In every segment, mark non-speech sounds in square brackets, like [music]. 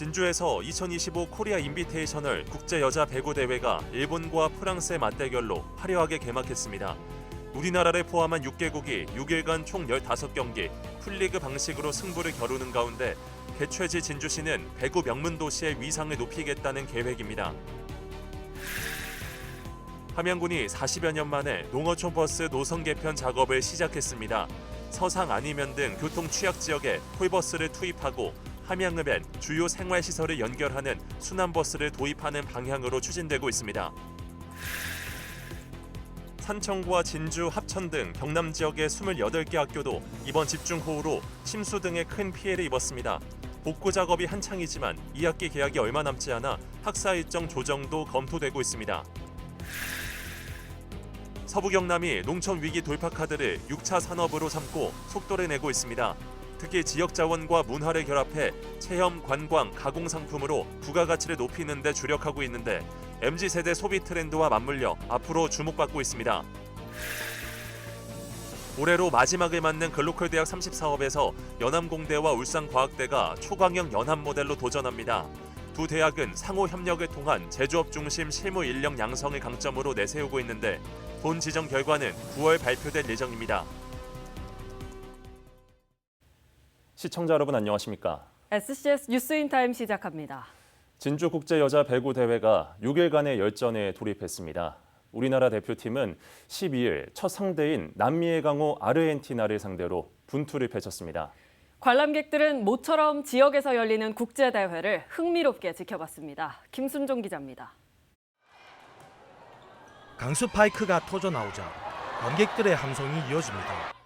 진주에서 2025 코리아 인비테이셔널 국제 여자 배구 대회가 일본과 프랑스의 맞대결로 화려하게 개막했습니다. 우리나라를 포함한 6개국이 6일간 총 15경기 풀리그 방식으로 승부를 겨루는 가운데 개최지 진주시는 배구 명문 도시의 위상을 높이겠다는 계획입니다. 함양군이 40여 년 만에 농어촌 버스 노선 개편 작업을 시작했습니다. 서상 안이면 등 교통 취약 지역에 콜버스를 투입하고 함양읍엔 주요 생활 시설을 연결하는 순환버스를 도입하는 방향으로 추진되고 있습니다. 산청과 진주, 합천 등 경남 지역의 28개 학교도 이번 집중호우로 침수 등의 큰 피해를 입었습니다. 복구 작업이 한창이지만 2학기 개학이 얼마 남지 않아 학사 일정 조정도 검토되고 있습니다. 서부 경남이 농촌 위기 돌파 카드를 6차 산업으로 삼고 속도를 내고 있습니다. 특히 지역 자원과 문화를 결합해 체험, 관광, 가공 상품으로 부가가치를 높이는 데 주력하고 있는데 MZ 세대 소비 트렌드와 맞물려 앞으로 주목받고 있습니다. 올해로 마지막을 맞는 글로컬 대학 30사업에서 연암공대와 울산과학대가 초강형 연합 모델로 도전합니다. 두 대학은 상호 협력을 통한 제조업 중심 실무 인력 양성을 강점으로 내세우고 있는데 본 지정 결과는 9월 발표될 예정입니다. 시청자 여러분 안녕하십니까? SCS 뉴스인 타임 시작합니다. 진주 국제 여자 배구 대회가 6일간의 열전에 돌입했습니다. 우리나라 대표팀은 12일 첫 상대인 남미의 강호 아르헨티나를 상대로 분투를 펼쳤습니다. 관람객들은 모처럼 지역에서 열리는 국제 대회를 흥미롭게 지켜봤습니다. 김순종 기자입니다. 강수 파이크가 터져 나오자 관객들의 함성이 이어집니다.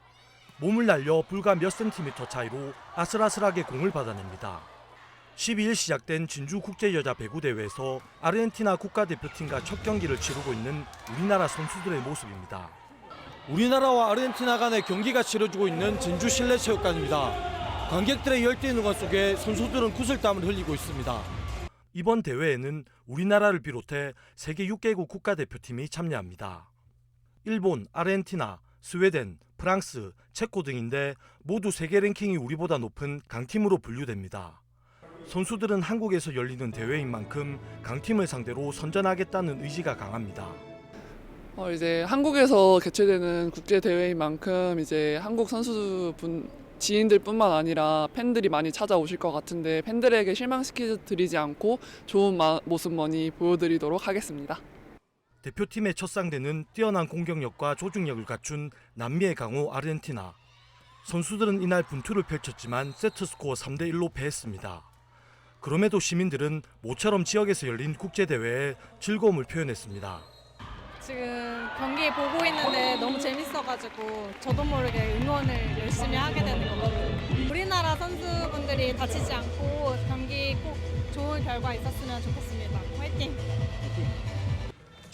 몸을 날려 불과 몇 센티미터 차이로 아슬아슬하게 공을 받아냅니다. 12일 시작된 진주 국제 여자 배구 대회에서 아르헨티나 국가대표팀과 첫 경기를 치르고 있는 우리나라 선수들의 모습입니다. 우리나라와 아르헨티나 간의 경기가 치러지고 있는 진주 실내체육관입니다. 관객들의 열띤 응원 속에 선수들은 구슬땀을 흘리고 있습니다. 이번 대회에는 우리나라를 비롯해 세계 6개국 국가대표팀이 참여합니다. 일본, 아르헨티나, 스웨덴, 프랑스, 체코 등인데 모두 세계 랭킹이 우리보다 높은 강팀으로 분류됩니다. 선수들은 한국에서 열리는 대회인 만큼 강팀을 상대로 선전하겠다는 의지가 강합니다. 어, 이제 한국에서 개최되는 국제 대회인 만큼 이제 한국 선수분 지인들뿐만 아니라 팬들이 많이 찾아오실 것 같은데 팬들에게 실망시키드리지 않고 좋은 마- 모습 많이 보여드리도록 하겠습니다. 대표팀의 첫 상대는 뛰어난 공격력과 조직력을 갖춘 남미의 강호 아르헨티나. 선수들은 이날 분투를 펼쳤지만 세트 스코어 3대 1로 패했습니다. 그럼에도 시민들은 모처럼 지역에서 열린 국제 대회에 즐거움을 표현했습니다. 지금 경기 보고 있는데 너무 재밌어가지고 저도 모르게 응원을 열심히 하게 되는 것 같아요. 우리나라 선수분들이 다치지 않고 경기 꼭 좋은 결과 있었으면 좋겠습니다. 화이팅!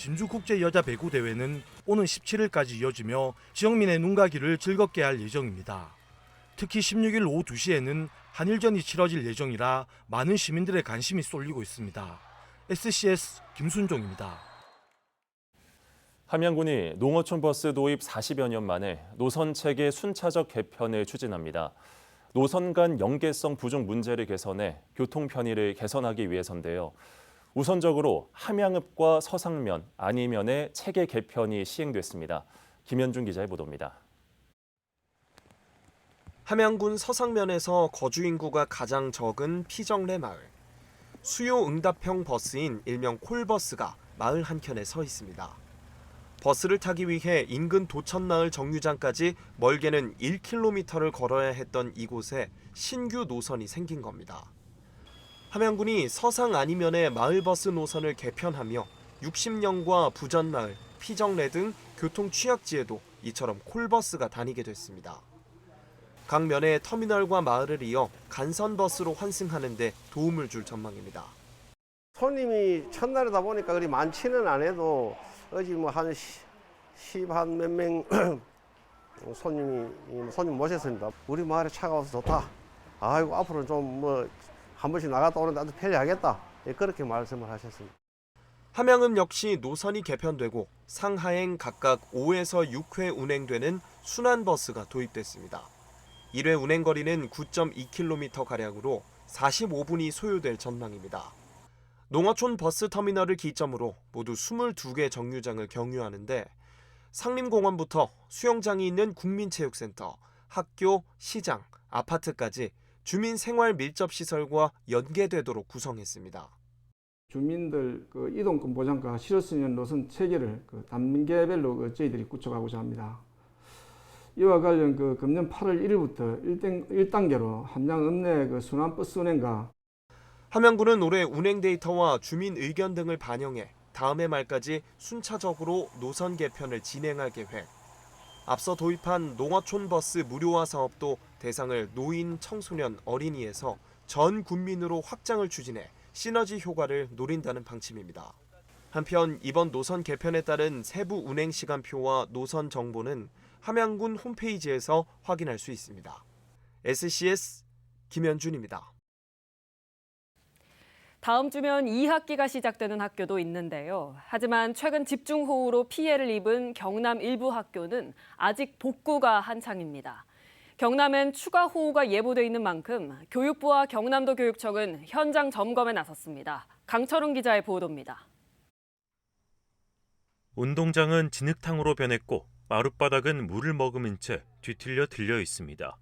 진주 국제 여자 배구 대회는 오는 17일까지 이어지며 지역민의 눈가기를 즐겁게 할 예정입니다. 특히 16일 오후 2시에는 한일전이 치러질 예정이라 많은 시민들의 관심이 쏠리고 있습니다. SCS 김순종입니다. 함양군이 농어촌 버스 도입 40여 년 만에 노선 체계 순차적 개편을 추진합니다. 노선 간 연계성 부족 문제를 개선해 교통 편의를 개선하기 위해서인데요. 우선적으로 함양읍과 서상면, 안이면의 체계 개편이 시행됐습니다. 김현준 기자의 보도입니다. 함양군 서상면에서 거주 인구가 가장 적은 피정래 마을. 수요 응답형 버스인 일명 콜버스가 마을 한켠에 서 있습니다. 버스를 타기 위해 인근 도천마을 정류장까지 멀게는 1km를 걸어야 했던 이곳에 신규 노선이 생긴 겁니다. 함양군이 서상 아니면의 마을버스 노선을 개편하며 60년과 부전마을, 피정래 등 교통 취약지에도 이처럼 콜버스가 다니게 됐습니다. 각 면의 터미널과 마을을 이어 간선버스로 환승하는 데 도움을 줄 전망입니다. 손님이 첫날이다 보니까 그리 많지는 않아도 어제 뭐한 10한 몇명 [clears throat] 손님이 손님 모셨습니다. 우리 마을에 차가워서 좋다. 아이고 앞으로 좀뭐 한 번씩 나갔다 오는데 아주 편리하겠다. 예, 그렇게 말씀을 하셨습니다. 함양읍 역시 노선이 개편되고 상하행 각각 5에서 6회 운행되는 순환버스가 도입됐습니다. 1회 운행 거리는 9.2km 가량으로 45분이 소요될 전망입니다. 농어촌 버스 터미널을 기점으로 모두 22개 정류장을 경유하는데 상림공원부터 수영장이 있는 국민체육센터, 학교, 시장, 아파트까지 주민 생활 밀접 시설과 연계되도록 구성했습니다. 주민들 그 이동권 보장과 실효 수 있는 노선 체계를 그 단계별로 그 저희들이 구축하고자 합니다. 이와 관련 그 금년 8월 1일부터 1단, 1단 계로 함양 읍내 그 순환 버스 운행과 함양구는 올해 운행 데이터와 주민 의견 등을 반영해 다음 해 말까지 순차적으로 노선 개편을 진행할 계획. 앞서 도입한 농어촌 버스 무료화 사업도 대상을 노인, 청소년, 어린이에서 전 국민으로 확장을 추진해 시너지 효과를 노린다는 방침입니다. 한편 이번 노선 개편에 따른 세부 운행 시간표와 노선 정보는 함양군 홈페이지에서 확인할 수 있습니다. SCS 김현준입니다. 다음 주면 2학기가 시작되는 학교도 있는데요. 하지만 최근 집중호우로 피해를 입은 경남 일부 학교는 아직 복구가 한창입니다. 경남엔 추가 호우가 예보돼 있는 만큼 교육부와 경남도 교육청은 현장 점검에 나섰습니다. 강철웅 기자의 보도입니다. 운동장은 진흙탕으로 변했고 마룻바닥은 물을 머금은 채 뒤틀려 들려 있습니다.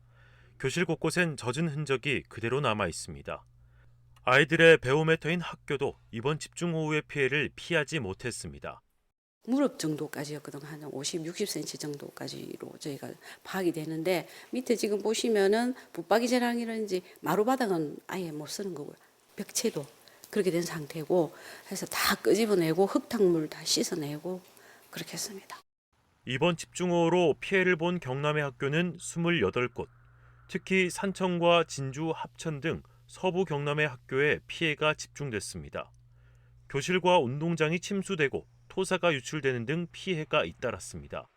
교실 곳곳엔 젖은 흔적이 그대로 남아 있습니다. 아이들의 배움에 터인 학교도 이번 집중호우의 피해를 피하지 못했습니다. 무릎 정도까지였거든 한 50, 60cm 정도까지로 저희가 파악이 되는데 밑에 지금 보시면은 붙박이 재량이라든지 마루바닥은 아예 못 쓰는 거고요. 벽체도 그렇게 된 상태고 해서 다 끄집어내고 흙탕물 다 씻어내고 그렇게 했습니다. 이번 집중호우로 피해를 본 경남의 학교는 28곳. 특히 산청과 진주, 합천 등 서부 경남의 학교에 피해가 집중됐습니다. 교실과 운동장이 침수되고 토사가 유출되는 등 피해가 잇따랐습니다.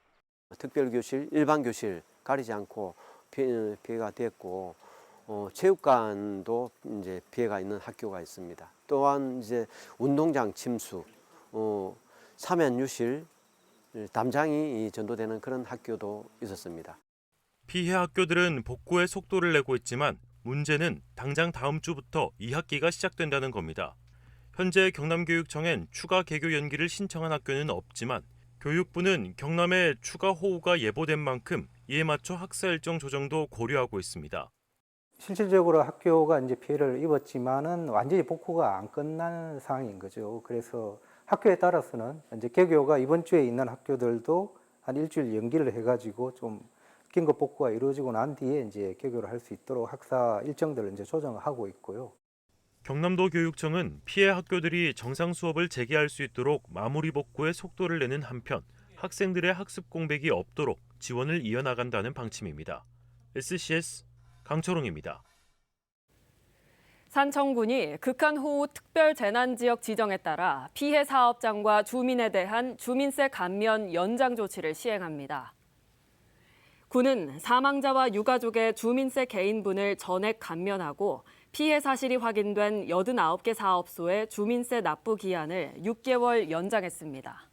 특별교실, 일반교실 가리지 않고 피해, 피해 가 됐고 어, 체육관도 이제 피해가 있는 학교가 있습니다. 또한 이제 운동장 침수, 어, 사면 유실 담장이 이 전도되는 그런 학교도 있었습니다. 피해 학교들은 복구에 속도를 내고 있지만 문제는 당장 다음 주부터 2학기가 시작된다는 겁니다. 현재 경남교육청엔 추가 개교 연기를 신청한 학교는 없지만 교육부는 경남에 추가 호우가 예보된 만큼 이에 맞춰 학사 일정 조정도 고려하고 있습니다. 실질적으로 학교가 이제 피해를 입었지만은 완전히 복구가 안 끝난 상황인 거죠. 그래서 학교에 따라서는 이제 개교가 이번 주에 있는 학교들도 한 일주일 연기를 해가지고 좀 긴급 복구가 이루어지고 난 뒤에 이제 개교를 할 수 있도록 학사 일정들을 이제 조정하고 있고요. 경남도 교육청은 피해 학교들이 정상 수업을 재개할 수 있도록 마무리 복구에 속도를 내는 한편 학생들의 학습 공백이 없도록 지원을 이어나간다는 방침입니다. SCS 강초롱입니다. 산청군이 극한호우 특별재난지역 지정에 따라 피해 사업장과 주민에 대한 주민세 감면 연장 조치를 시행합니다. 군은 사망자와 유가족의 주민세 개인분을 전액 감면하고 피해 사실이 확인된 89개 사업소의 주민세 납부 기한을 6개월 연장했습니다.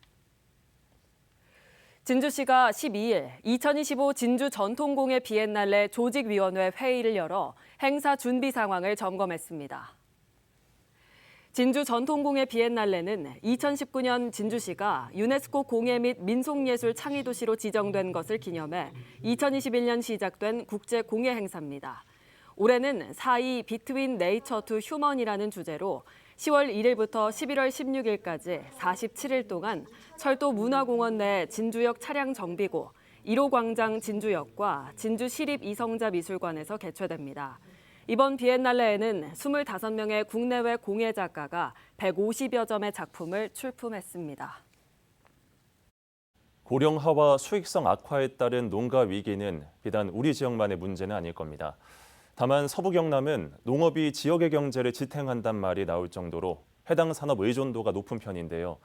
진주시가 12일 2025 진주 전통공예 비엔날레 조직위원회 회의를 열어 행사 준비 상황을 점검했습니다. 진주 전통공예 비엔날레는 2019년 진주시가 유네스코 공예 및 민속예술 창의도시로 지정된 것을 기념해 2021년 시작된 국제 공예 행사입니다. 올해는 4.2 비트윈 네이처 투 휴먼이라는 주제로 10월 1일부터 11월 16일까지 47일 동안 철도 문화공원 내 진주역 차량 정비고 1호 광장 진주역과 진주 시립 이성자 미술관에서 개최됩니다. 이번 비엔날레에는 25명의 국내외 공예 작가가 150여 점의 작품을 출품했습니다. 고령화와 수익성 악화에 따른 농가 위기는 비단 우리 지역만의 문제는 아닐 겁니다. 다만 서부 경남은 농업이 지역의 경제를 지탱한단 말이 나올 정도로 해당 산업 의존도가 높은 편인데요.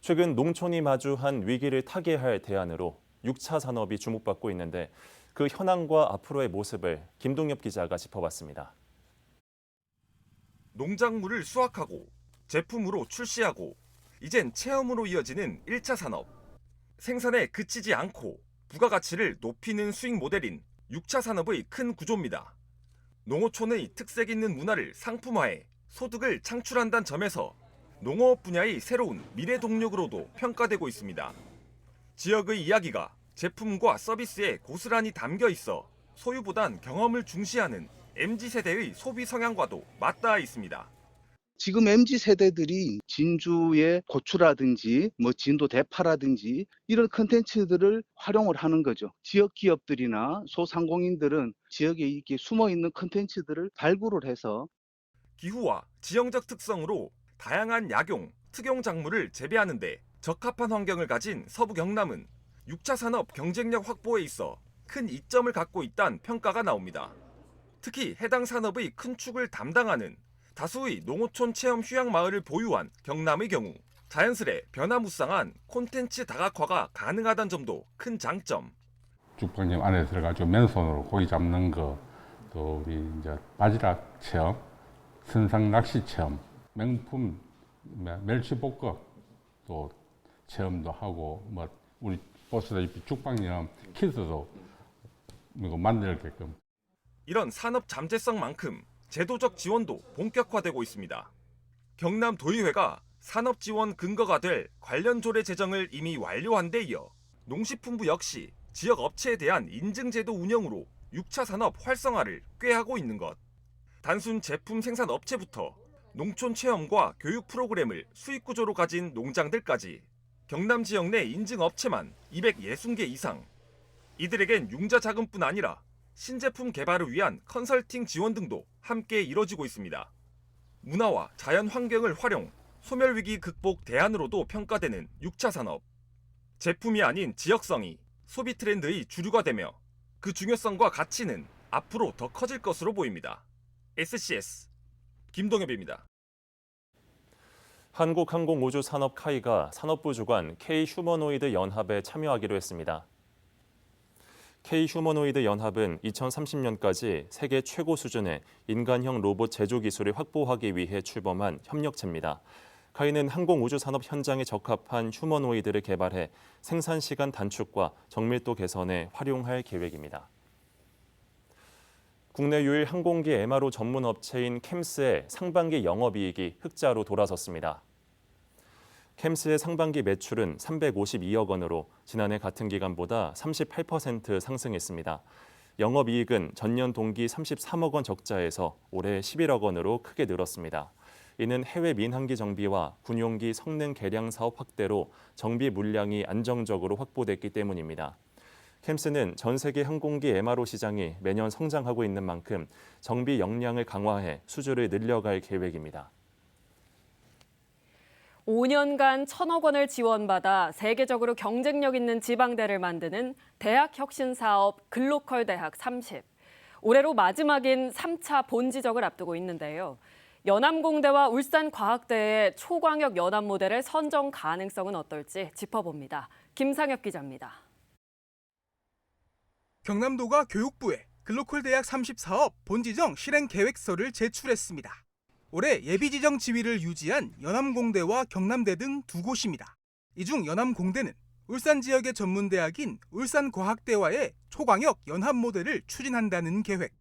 최근 농촌이 마주한 위기를 타개할 대안으로 6차 산업이 주목받고 있는데 그 현황과 앞으로의 모습을 김동엽 기자가 짚어봤습니다. 농작물을 수확하고 제품으로 출시하고 이젠 체험으로 이어지는 1차 산업. 생산에 그치지 않고 부가가치를 높이는 수익 모델인 6차 산업의 큰 구조입니다. 농어촌의 특색 있는 문화를 상품화해 소득을 창출한다는 점에서 농어업 분야의 새로운 미래 동력으로도 평가되고 있습니다. 지역의 이야기가 제품과 서비스에 고스란히 담겨 있어 소유보단 경험을 중시하는 MZ세대의 소비 성향과도 맞닿아 있습니다. 지금 MZ 세대들이 진주의 고추라든지 뭐 진도 대파라든지 이런 컨텐츠들을 활용을 하는 거죠. 지역 기업들이나 소상공인들은 지역에 이렇게 숨어 있는 컨텐츠들을 발굴을 해서 기후와 지형적 특성으로 다양한 약용, 특용 작물을 재배하는데 적합한 환경을 가진 서부 경남은 6차 산업 경쟁력 확보에 있어 큰 이점을 갖고 있다는 평가가 나옵니다. 특히 해당 산업의 큰 축을 담당하는 다수의 농어촌 체험 휴양 마을을 보유한 경남의 경우 자연스레 변화무쌍한 콘텐츠 다각화가 가능하다는 점도 큰 장점. 죽방점 안에 들어가지고 맨손으로 고기 잡는 거, 또 우리 이제 바지락 체험, 선상 낚시 체험, 명품 멸- 멸치볶음 또 체험도 하고 뭐 우리 보시다시피 죽방염 키트도 이거 만들게끔 이런 산업 잠재성만큼 제도적 지원도 본격화되고 있습니다. 경남 도의회가 산업 지원 근거가 될 관련 조례 제정을 이미 완료한 데 이어 농식품부 역시 지역 업체에 대한 인증 제도 운영으로 6차 산업 활성화를 꾀하고 있는 것. 단순 제품 생산 업체부터 농촌 체험과 교육 프로그램을 수익 구조로 가진 농장들까지 경남 지역 내 인증 업체만 260개 이상. 이들에겐 융자 자금뿐 아니라 신제품 개발을 위한 컨설팅 지원 등도 함께 이뤄지고 있습니다. 문화와 자연 환경을 활용, 소멸 위기 극복 대안으로도 평가되는 6차 산업. 제품이 아닌 지역성이 소비 트렌드의 주류가 되며 그 중요성과 가치는 앞으로 더 커질 것으로 보입니다. SCS 김동엽입니다. 한국항공우주산업 카이가 산업부 주관 K 휴머노이드 연합에 참여하기로 했습니다. K 휴머노이드 연합은 2030년까지 세계 최고 수준의 인간형 로봇 제조 기술을 확보하기 위해 출범한 협력체입니다. 카이는 항공우주산업 현장에 적합한 휴머노이드를 개발해 생산 시간 단축과 정밀도 개선에 활용할 계획입니다. 국내 유일 항공기 MRO 전문 업체인 캠스의 상반기 영업이익이 흑자로 돌아섰습니다. 캠스의 상반기 매출은 352억 원으로 지난해 같은 기간보다 38% 상승했습니다. 영업이익은 전년 동기 33억 원 적자에서 올해 11억 원으로 크게 늘었습니다. 이는 해외 민항기 정비와 군용기 성능 개량 사업 확대로 정비 물량이 안정적으로 확보됐기 때문입니다. 캠스는 전 세계 항공기 MRO 시장이 매년 성장하고 있는 만큼 정비 역량을 강화해 수주를 늘려갈 계획입니다. 5년간 천억 원을 지원받아 세계적으로 경쟁력 있는 지방대를 만드는 대학 혁신 사업 글로컬 대학 30. 올해로 마지막인 3차 본지적을 앞두고 있는데요. 연암공대와 울산과학대의 초광역 연합 모델의 선정 가능성은 어떨지 짚어봅니다. 김상엽 기자입니다. 경남도가 교육부에 글로컬 대학 30 사업 본지정 실행 계획서를 제출했습니다. 올해 예비 지정 지위를 유지한 연암공대와 경남대 등 두 곳입니다. 이 중 연암공대는 울산 지역의 전문 대학인 울산과학대와의 초광역 연합 모델을 추진한다는 계획.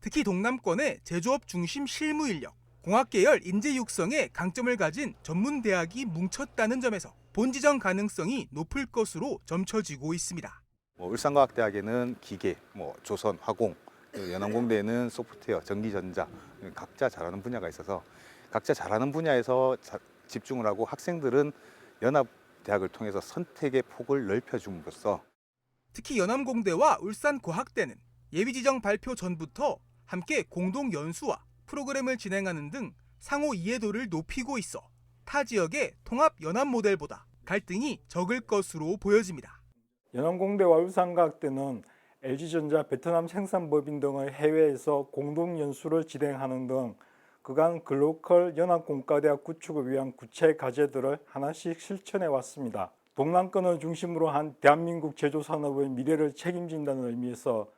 특히 동남권의 제조업 중심 실무 인력, 공학 계열 인재 육성에 강점을 가진 전문 대학이 뭉쳤다는 점에서 본지정 가능성이 높을 것으로 점쳐지고 있습니다. 뭐 울산과학대학에는 기계, 뭐 조선, 화공, 그리고 연암공대에는 소프트웨어, 전기전자 각자 잘하는 분야가 있어서 각자 잘하는 분야에서 자- 집중을 하고 학생들은 연합 대학을 통해서 선택의 폭을 넓혀줌으로써 특히 연암공대와 울산과학대는 예비 지정 발표 전부터 함께 공동 연수와 프로그램을 진행하는 등 상호 이해도를 높이고 있어 타 지역의 통합 연합 모델보다 갈등이 적을 것으로 보여집니다. 연암공대와 울산과학대는 LG전자 베트남 생산법인 등의 해외에서 공동 연수를 진행하는 등 그간 글로컬 연합공과대학 구축을 위한 구체 과제들을 하나씩 실천해 왔습니다. 동남권을 중심으로 한 대한민국 제조산업의 미래를 책임진다는 의미에서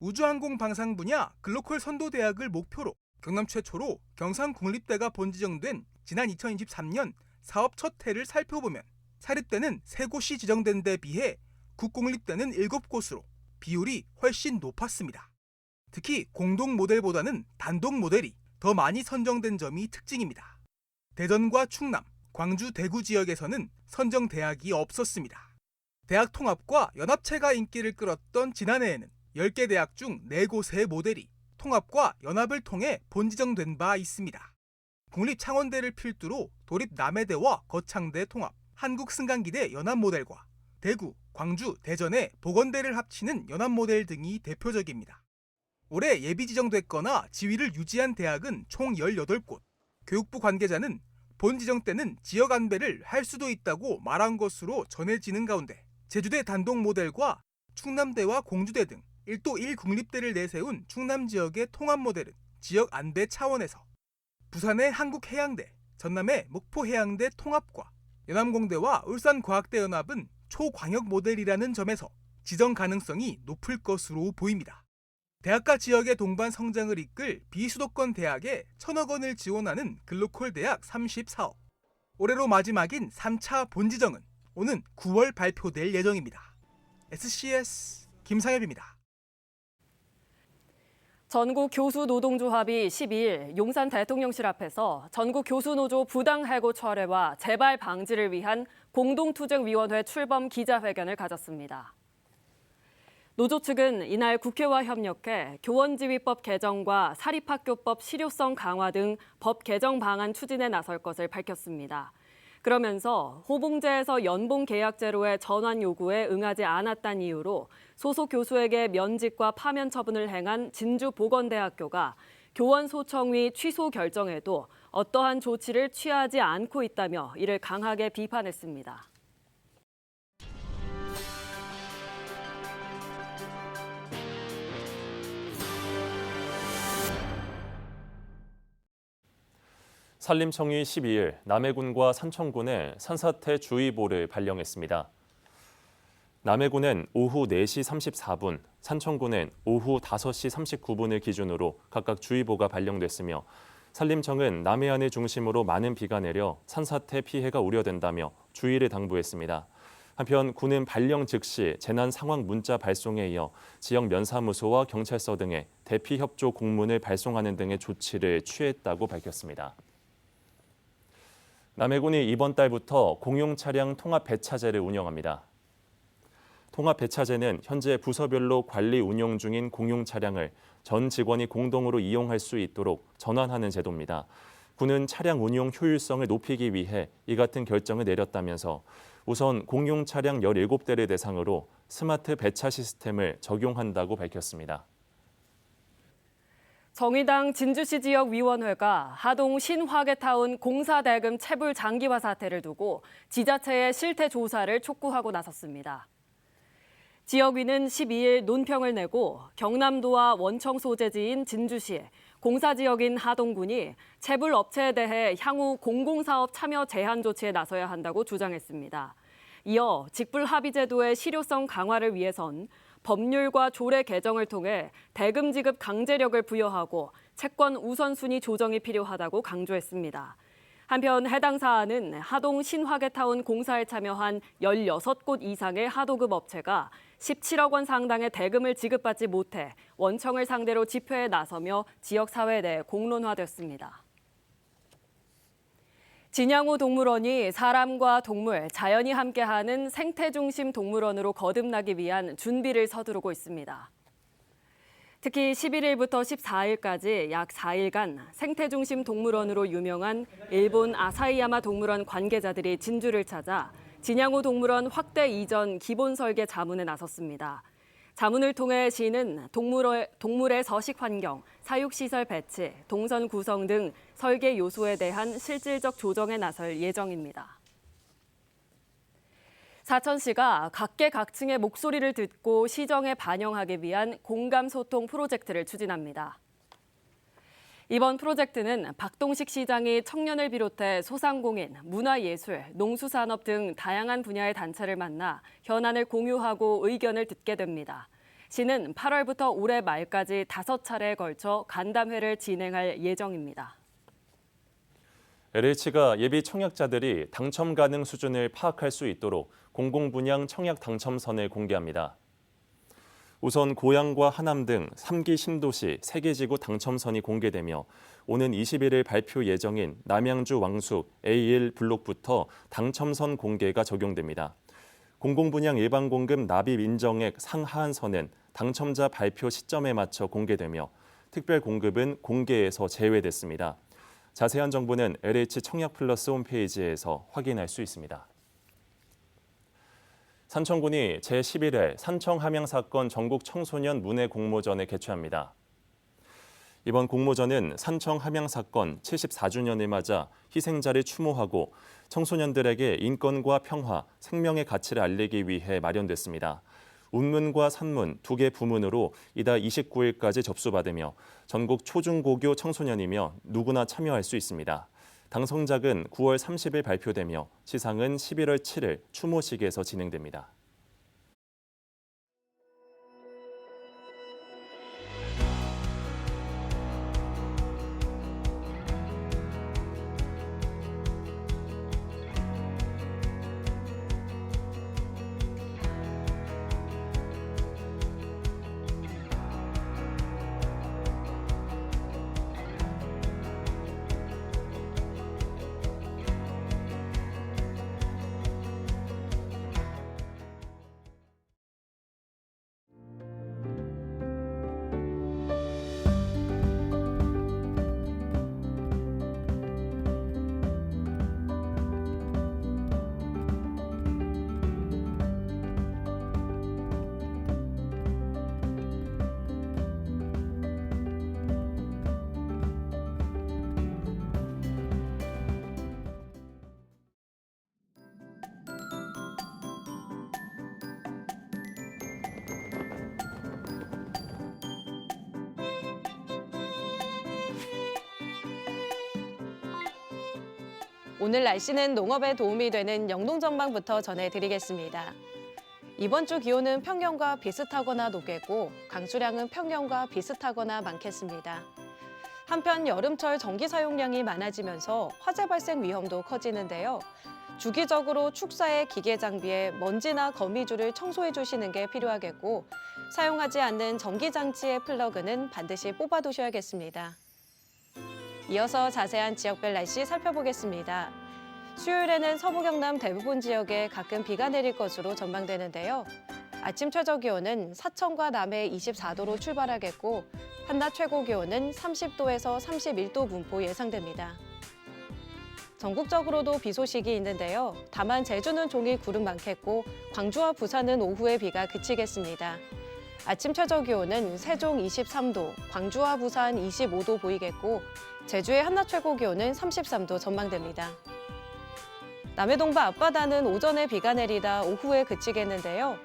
우주항공 방산 분야 글로컬 선도 대학을 목표로 경남 최초로 경상국립대가 본지정된 지난 2023년 사업 첫 해를 살펴보면 사립대는 3곳이 지정된 데 비해 국공립대는 7곳으로 비율이 훨씬 높았습니다. 특히 공동 모델보다는 단독 모델이 더 많이 선정된 점이 특징입니다. 대전과 충남, 광주, 대구 지역에서는 선정 대학이 없었습니다. 대학 통합과 연합체가 인기를 끌었던 지난해에는 10개 대학 중 4곳의 모델이 통합과 연합을 통해 본지정된 바 있습니다. 국립창원대를 필두로 도립남해대와 거창대 통합, 한국승강기대 연합 모델과 대구, 광주, 대전의 보건대를 합치는 연합 모델 등이 대표적입니다. 올해 예비 지정됐거나 지위를 유지한 대학은 총 18곳. 교육부 관계자는 본 지정 때는 지역 안배를 할 수도 있다고 말한 것으로 전해지는 가운데 제주대 단독 모델과 충남대와 공주대 등 1도 1 국립대를 내세운 충남 지역의 통합 모델은 지역 안배 차원에서 부산의 한국해양대, 전남의 목포해양대 통합과 연암공대와 울산과학대 연합은 초광역 모델이라는 점에서 지정 가능성이 높을 것으로 보입니다. 대학가 지역의 동반 성장을 이끌 비수도권 대학에 천억 원을 지원하는 글로콜 대학 34억. 올해로 마지막인 3차 본지정은 오는 9월 발표될 예정입니다. SCS 김상엽입니다. 전국 교수 노동조합이 12일 용산 대통령실 앞에서 전국 교수 노조 부당 해고 철회와 재발 방지를 위한 공동투쟁위원회 출범 기자회견을 가졌습니다. 노조 측은 이날 국회와 협력해 교원지휘법 개정과 사립학교법 실효성 강화 등 법 개정 방안 추진에 나설 것을 밝혔습니다. 그러면서 호봉제에서 연봉 계약제로의 전환 요구에 응하지 않았다는 이유로 소속 교수에게 면직과 파면 처분을 행한 진주보건대학교가 교원 소청위 취소 결정에도 어떠한 조치를 취하지 않고 있다며 이를 강하게 비판했습니다. 산림청이 12일 남해군과 산청군에 산사태 주의보를 발령했습니다. 남해군은 오후 4시 34분, 산청군은 오후 5시 39분을 기준으로 각각 주의보가 발령됐으며 산림청은 남해안을 중심으로 많은 비가 내려 산사태 피해가 우려된다며 주의를 당부했습니다. 한편 군은 발령 즉시 재난 상황 문자 발송에 이어 지역 면사무소와 경찰서 등에 대피 협조 공문을 발송하는 등의 조치를 취했다고 밝혔습니다. 남해군이 이번 달부터 공용 차량 통합 배차제를 운영합니다. 통합 배차제는 현재 부서별로 관리 운영 중인 공용 차량을 전 직원이 공동으로 이용할 수 있도록 전환하는 제도입니다. 군은 차량 운용 효율성을 높이기 위해 이 같은 결정을 내렸다면서 우선 공용 차량 17대를 대상으로 스마트 배차 시스템을 적용한다고 밝혔습니다. 정의당 진주시 지역 위원회가 하동 신화계타운 공사 대금 체불 장기화 사태를 두고 지자체의 실태 조사를 촉구하고 나섰습니다. 지역위는 12일 논평을 내고 경남도와 원청 소재지인 진주시에 공사 지역인 하동군이 체불 업체에 대해 향후 공공사업 참여 제한 조치에 나서야 한다고 주장했습니다. 이어 직불 합의 제도의 실효성 강화를 위해선 법률과 조례 개정을 통해 대금 지급 강제력을 부여하고 채권 우선순위 조정이 필요하다고 강조했습니다. 한편 해당 사안은 하동 신화계타운 공사에 참여한 16곳 이상의 하도급 업체가 17억 원 상당의 대금을 지급받지 못해 원청을 상대로 집회에 나서며 지역사회 내 공론화됐습니다. 진양호 동물원이 사람과 동물, 자연이 함께하는 생태 중심 동물원으로 거듭나기 위한 준비를 서두르고 있습니다. 특히 11일부터 14일까지 약 4일간 생태 중심 동물원으로 유명한 일본 아사히야마 동물원 관계자들이 진주를 찾아 진양호 동물원 확대 이전 기본 설계 자문에 나섰습니다. 자문을 통해 시는 동물의, 동물의 서식 환경, 사육시설 배치, 동선 구성 등 설계 요소에 대한 실질적 조정에 나설 예정입니다. 사천시가 각계각층의 목소리를 듣고 시정에 반영하기 위한 공감 소통 프로젝트를 추진합니다. 이번 프로젝트는 박동식 시장이 청년을 비롯해 소상공인, 문화예술, 농수산업 등 다양한 분야의 단체를 만나 현안을 공유하고 의견을 듣게 됩니다. 시는 8월부터 올해 말까지 다섯 차례에 걸쳐 간담회를 진행할 예정입니다. LH가 예비 청약자들이 당첨 가능 수준을 파악할 수 있도록 공공분양 청약 당첨선을 공개합니다. 우선 고양과 하남 등 3기 신도시 3개 지구 당첨선이 공개되며 오는 21일 발표 예정인 남양주 왕숙 A1 블록부터 당첨선 공개가 적용됩니다. 공공분양 일반공급 납입 인정액 상하한선은 당첨자 발표 시점에 맞춰 공개되며 특별 공급은 공개에서 제외됐습니다. 자세한 정보는 LH 청약 플러스 홈페이지에서 확인할 수 있습니다. 산청군이 제11회 산청 함양 사건 전국 청소년 문해 공모전을 개최합니다. 이번 공모전은 산청 함양 사건 74주년을 맞아 희생자를 추모하고 청소년들에게 인권과 평화, 생명의 가치를 알리기 위해 마련됐습니다. 운문과 산문 두 개 부문으로 이달 29일까지 접수받으며 전국 초중고교 청소년이며 누구나 참여할 수 있습니다. 당선작은 9월 30일 발표되며 시상은 11월 7일 추모식에서 진행됩니다. 오늘 날씨는 농업에 도움이 되는 영동 전망부터 전해드리겠습니다. 이번 주 기온은 평년과 비슷하거나 높겠고 강수량은 평년과 비슷하거나 많겠습니다. 한편 여름철 전기 사용량이 많아지면서 화재 발생 위험도 커지는데요. 주기적으로 축사의 기계 장비에 먼지나 거미줄을 청소해 주시는 게 필요하겠고 사용하지 않는 전기 장치의 플러그는 반드시 뽑아 두셔야겠습니다. 이어서 자세한 지역별 날씨 살펴보겠습니다. 수요일에는 서부 경남 대부분 지역에 가끔 비가 내릴 것으로 전망되는데요. 아침 최저 기온은 사천과 남해 24도로 출발하겠고 한낮 최고 기온은 30도에서 31도 분포 예상됩니다. 전국적으로도 비 소식이 있는데요. 다만 제주는 종일 구름 많겠고 광주와 부산은 오후에 비가 그치겠습니다. 아침 최저 기온은 세종 23도, 광주와 부산 25도 보이겠고 제주의 한낮 최고 기온은 33도 전망됩니다. 남해 동부 앞바다는 오전에 비가 내리다 오후에 그치겠는데요.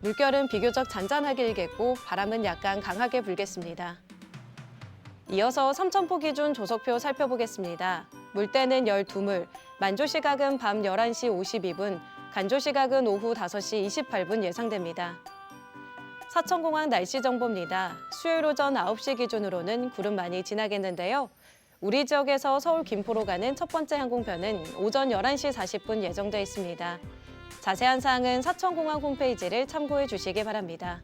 물결은 비교적 잔잔하게 일겠고 바람은 약간 강하게 불겠습니다. 이어서 삼천포 기준 조석표 살펴보겠습니다. 물때는 12물, 만조 시각은 밤 11시 52분, 간조 시각은 오후 5시 28분 예상됩니다. 사천공항 날씨 정보입니다. 수요일 오전 9시 기준으로는 구름 많이 지나겠는데요. 우리 지역에서 서울 김포로 가는 첫 번째 항공편은 오전 11시 40분 예정돼 있습니다. 자세한 사항은 사천공항 홈페이지를 참고해 주시기 바랍니다.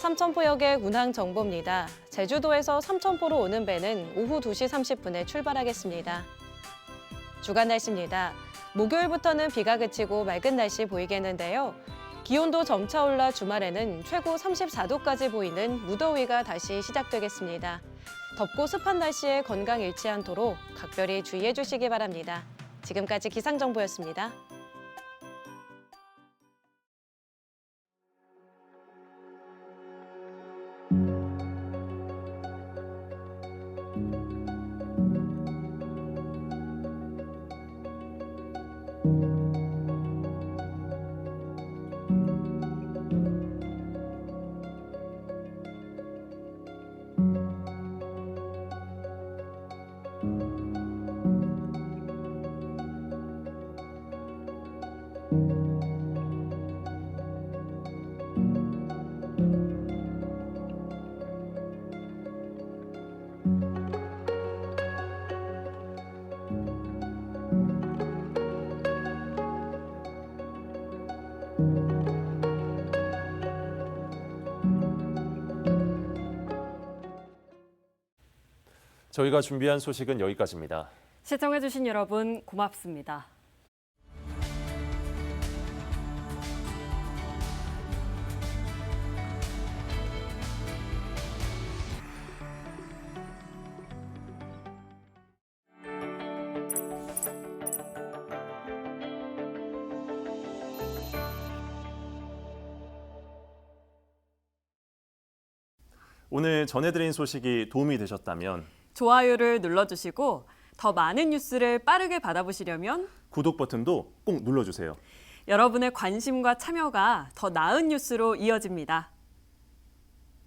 삼천포역의 운항 정보입니다. 제주도에서 삼천포로 오는 배는 오후 2시 30분에 출발하겠습니다. 주간 날씨입니다. 목요일부터는 비가 그치고 맑은 날씨 보이겠는데요. 기온도 점차 올라 주말에는 최고 34도까지 보이는 무더위가 다시 시작되겠습니다. 덥고 습한 날씨에 건강 잃지 않도록 각별히 주의해 주시기 바랍니다. 지금까지 기상정보였습니다. 저희가 준비한 소식은 여기까지입니다. 시청해주신 여러분 고맙습니다. 오늘 전해드린 소식이 도움이 되셨다면 좋아요를 눌러주시고 더 많은 뉴스를 빠르게 받아보시려면 구독 버튼도 꼭 눌러주세요. 여러분의 관심과 참여가 더 나은 뉴스로 이어집니다.